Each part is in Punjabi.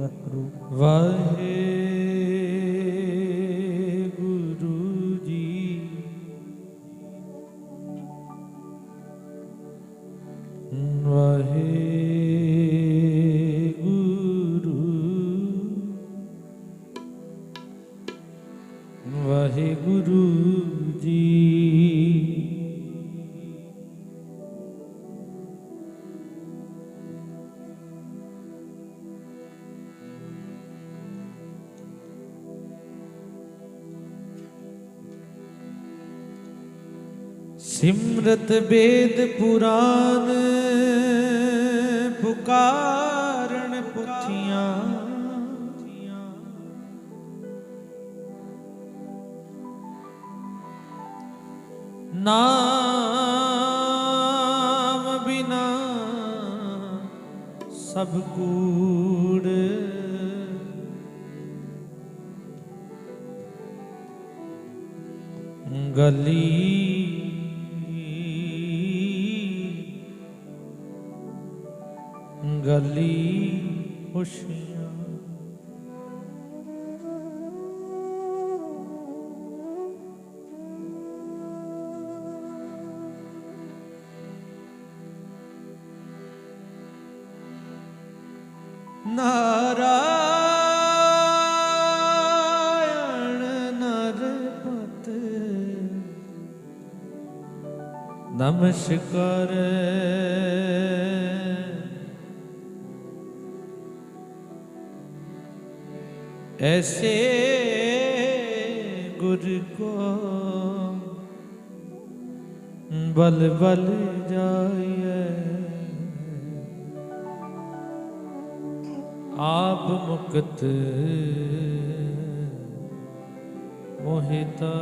ਵਾਹਿਗੁਰੂ। ਵਾਹਿਗੁਰੂ ਸਿਮਰਤ ਬੇਦ ਪੁਰਾਨ ਪੁਕਾਰਨ ਪੁੱਠੀਆਂ। ਨਾਮ ਬਿਨਾ ਸਭ ਕੂੜ। ਗਲੀ ਗਲੀ ਖੁਸ਼ੀਆਂ ਨਾਰਾਇਣ ਨਰਪਤ। ਨਮਸਕਾਰ। ਐਸੇ ਗੁਰ ਕੋ ਬਲ ਬਲ ਜਾਈਏ ਆਪ ਮੁਕਤ ਮੋਹਿਤਾ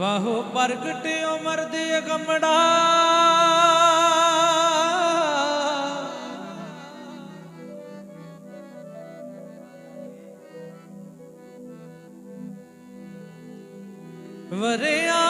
ਵਾਹੋ ਪ੍ਰਗਟ ਉਮਰ ਦੇ ਅਗੰਮੜਾ। ਵਰਿਆ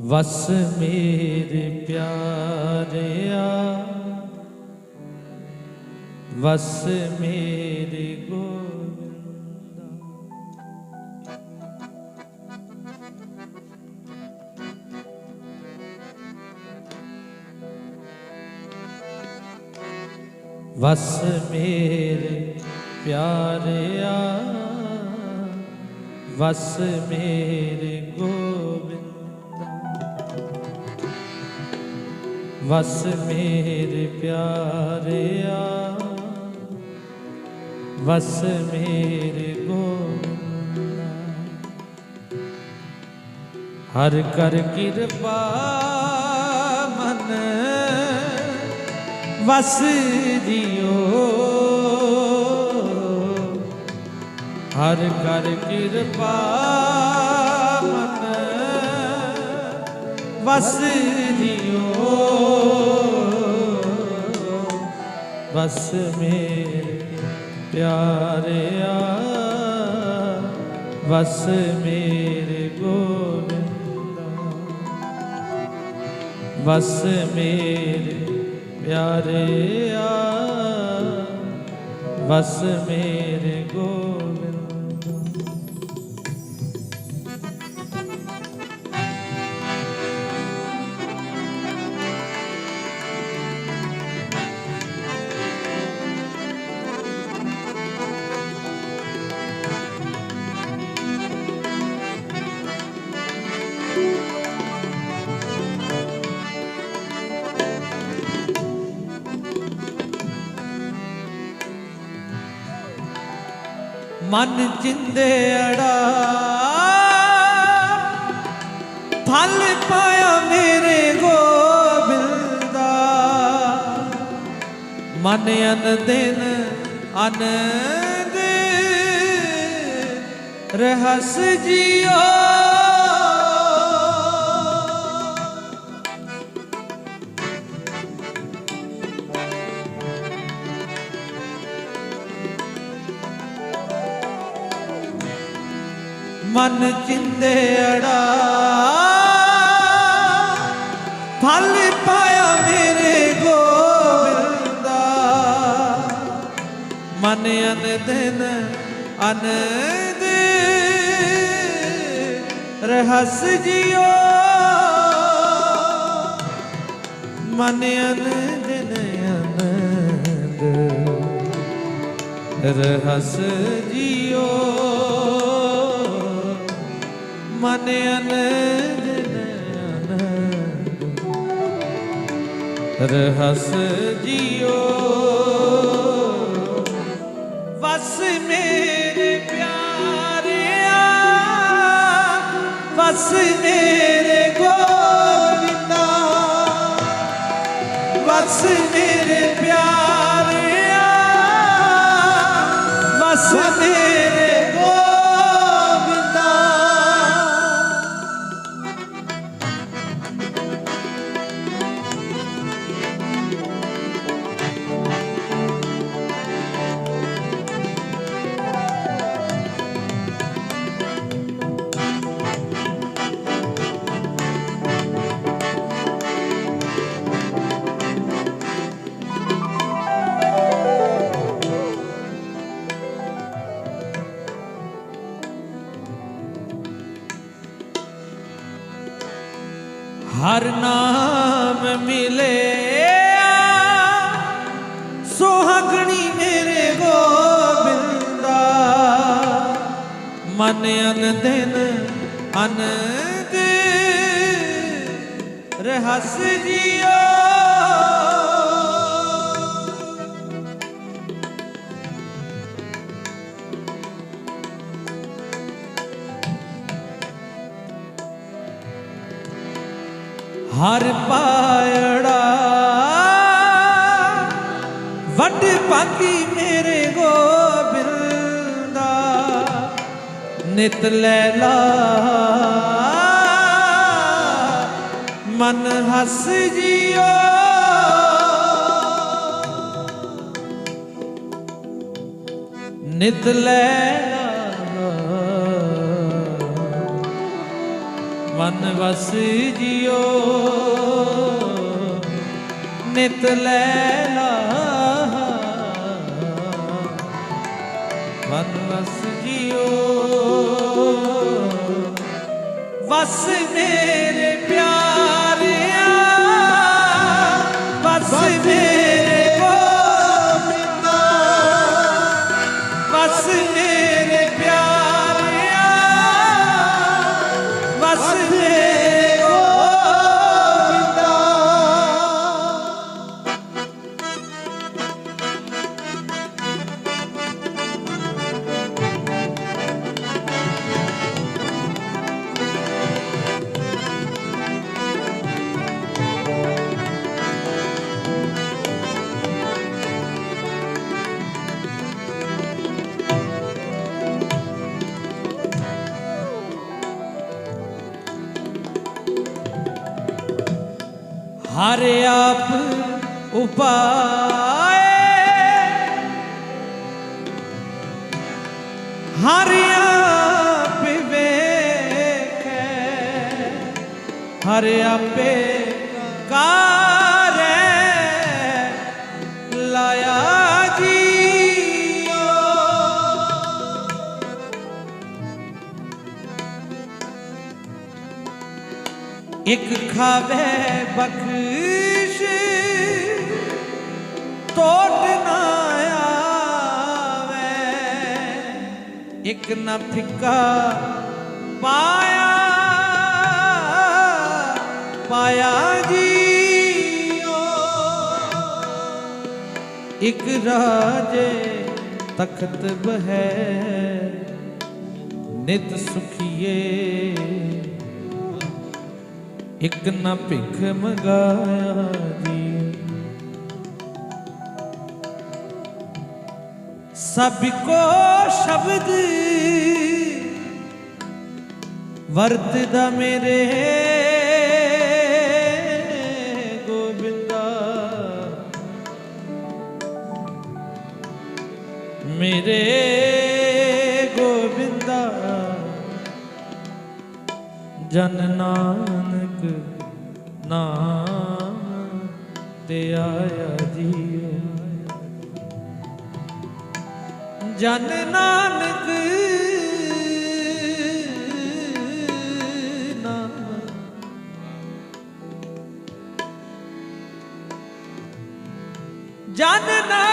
ਵਸ ਮੇਰੇ ਪਿਆਰਿਆ ਵਸ ਮੇਰੇ ਗੋਬਿੰਦਾ ਵਸ ਮੇਰੇ ਪਿਆਰਿਆ ਵਸ ਮੇਰੇ ਗੋਬਿੰਦਾ ਵਸ ਮੇਰੇ ਪਿਆਰਿਆ, ਵਸ ਮੇਰੇ ਗੋਬਿੰਦਾ ਹਰ ਕਰ ਕਿਰਪਾ ਮਨ, ਵਸ ਜਿਓ ਹਰ ਕਰ ਕਿਰਪਾ ਵਸ ਜਿਓ ਵਸ ਮੇਰੇ ਪਿਆਰਿਆ ਵਸ ਮੇਰੇ ਗੋਬਿੰਦਾ ਵਸ ਮੇਰੇ ਪਿਆਰਿਆ ਵਸ ਮੇਰੇ ਗੋਬਿੰਦਾ ਮਨ ਜਿੰਦੇ ਅੜਾ। ਫਲ ਪਾਇਆ ਮੇਰੇ ਗੋਬਿੰਦ ਦਾ। ਮਨ ਅਨ ਦਿਨ ਅਨੰਦ। ਰਹਸ ਜਿਓ ਮਨ ਚਿੰਦੇ ਅੜਾ। ਫਲ ਪਾਇਆ ਮੇਰੇ ਗੋਬਿੰਦਾ। ਮਨ ਅਨ ਦਿਨ ਅਨੰਦ। ਰਹਸ ਜਿਓ ਮਨ ਅਨ ਦਿਨ ਅਨੰਦ। ਰਹਸ ਜਿਓ ਮਨ ਅਨੰਦ ਅਨੰਦ। ਰਹਸ ਜਿਓ ਵਸ ਮੇਰੇ ਪਿਆਰਿਆ। ਵਸ ਮੇਰੇ ਹਰ ਨਾਮ ਮਿਲੇ ਸੁਹਾਗਣੀ ਮੇਰੇ ਗੋਬਿੰਦਾ। ਮਨ ਅਨ ਦਿਨ ਅਨੰਦ। ਰਹਸ ਜਿਓ। ਹਰ ਪਾਇੜਾ। ਵੱਡ ਪਾਕੀ ਮੇਰੇ ਗੋਬਿੰਦਾ ਨਿਤ ਲੈਲਾ ਮਨ ਹੱਸ ਜਿਓ। ਨਿਤ ਲੈਲਾ ਮਨ ਵਸ ਜਿਓ ਨਿਤ ਲੈਲਾ ਮਨ ਵਸ ਜਿਓ ਵਸ ਮੇਰੇ ਹਰ ਆਪ ਉਪਾਏ ਹਰ ਆਪ ਵੇਖੈ ਹਰ ਆਪੇ ਕਾਰੈ ਲਾਇਆ ਜੀਓ ਇੱਕ ਖਾਵੇ ਬਖਸ਼ ਇੱਕ ਨਾ ਫਿੱਕਾ ਪਾਇਆ ਪਾਇਆ ਜੀਓ ਇੱਕ ਰਾਜੇ ਤਖਤ ਬਹਿ ਨਿਤ ਸੁਖੀਏ। ਇੱਕ ਨਾ ਭਿਖ ਮੰਗਾਇਆ ਸਭ ਕੋ ਸ਼ਬਦ ਵਰਤਦਾ ਮੇਰੇ ਗੋਬਿੰਦਾ। ਮੇਰੇ ਗੋਬਿੰਦਾ ਜਨ ਨਾਨਕ ਨਾਮ ਤੇ ਆਇਆ ਜੀਓ। ਜਨ ਨਾਨਕ ਨਾਮ। ਜਨ ਨਾਨਕ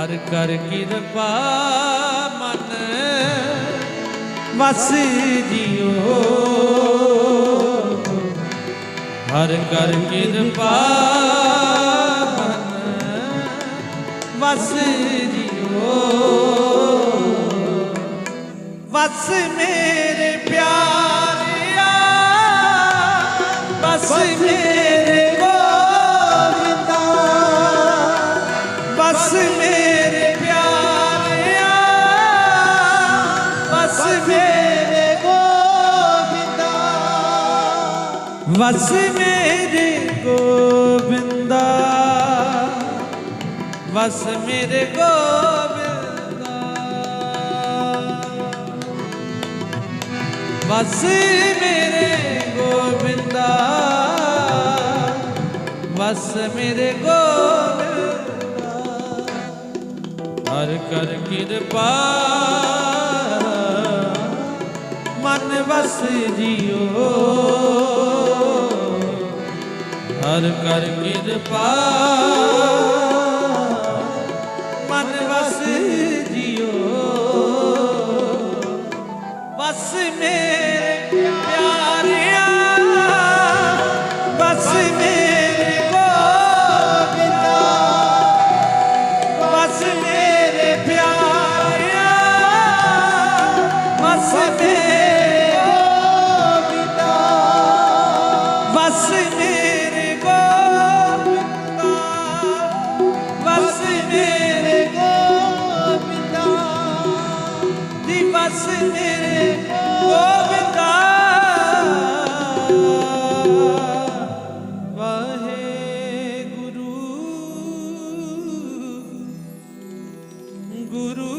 ਹਰ ਕਰ ਕਿਰਪਾ ਮਨ ਵਸ ਜਿਓ ਹਰ ਕਰ ਕਿਰਪਾ ਮਨ ਵਸ ਜਿਓ ਵਸ ਮੇ ਬਸ ਮੇਰੇ ਗੋਬਿੰਦਾ ਬਸ ਮੇਰੇ ਗੋਬਿੰਦਾ। ਬਸ ਮੇਰੇ ਗੋਬਿੰਦਾ ਬਸ ਮੇਰੇ ਗੋਬਿੰਦਾ। ਹਰ ਕਰ ਕਿਰਪਾ, ਮਨ ਵਸ ਜਿਓ। ਹਰ ਕਰ ਕਿਰਪਾ। ਗੁਰੂ